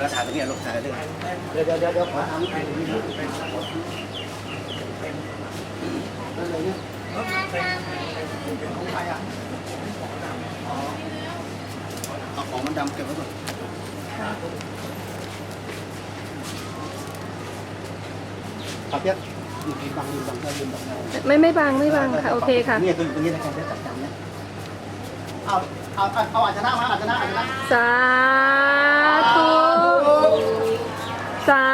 แล้วถ่ายตรงนี้ลูกถ่ายเรื่องเดี๋ยวเดี๋ยวเดี๋ยวเดี๋ยวขอทางนี้เป็นนี่เป็นอะไรเนี่ยเป็นของใครอะเอาของมันดำเก็บไว้ก่อนครับเพี้ยอยู่ที่บังอยู่บังได้ยืนบังได้ไม่ไม่บังไม่บังค่ะ โอเคค่ะเนี่คือตรงนี้นะครับได้จัดจำเนี่ยเอา เอาเอาเอาอาจจะน่ามาอาจจะน่าอาจจะน่าสาธุสา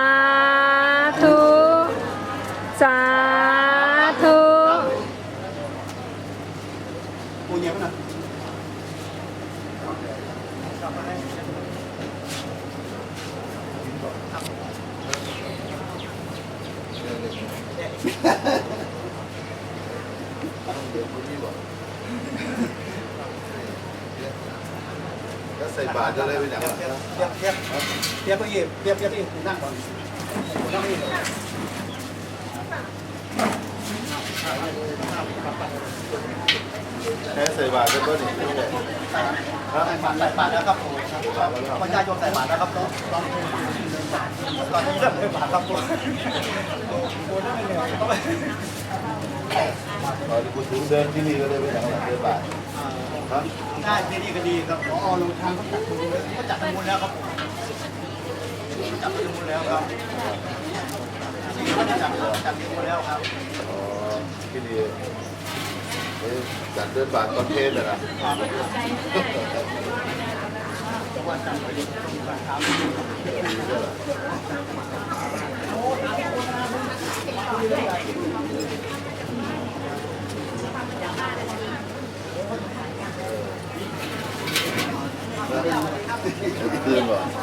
ธุสาธุปูเยี่ยมนะแล้วใส่บาตรก็เลยไปอย่างเทียบเทียบเทียบเทียบก็เยี่ยมเทียบเทียบเทียบนั่งก่อนนั่งนี่แค่ใส่บาตรก็นี่ใส่บาตรใส่บาตรแล้วครับผมครับประชาชนใส่บาตรแล้วครับต้องต้องตอนนี้เริ่มใส่บาตรครับผมตอนที่กูถึงเดินที่นี่ก็เลยไปอย่างหลังเดินบาตร ครับได้ที่นี่ก็ดีครับพอลงทางเขาจัดทำบุญเขาจัดทำบุญแล้วครับผมจัดทำบุญแล้วครับที่เขาจัดจัดทำบุญแล้วครับอ๋อที่นี่ไปจัดเดินบาตรตอนเพลนนะคืนเหร อ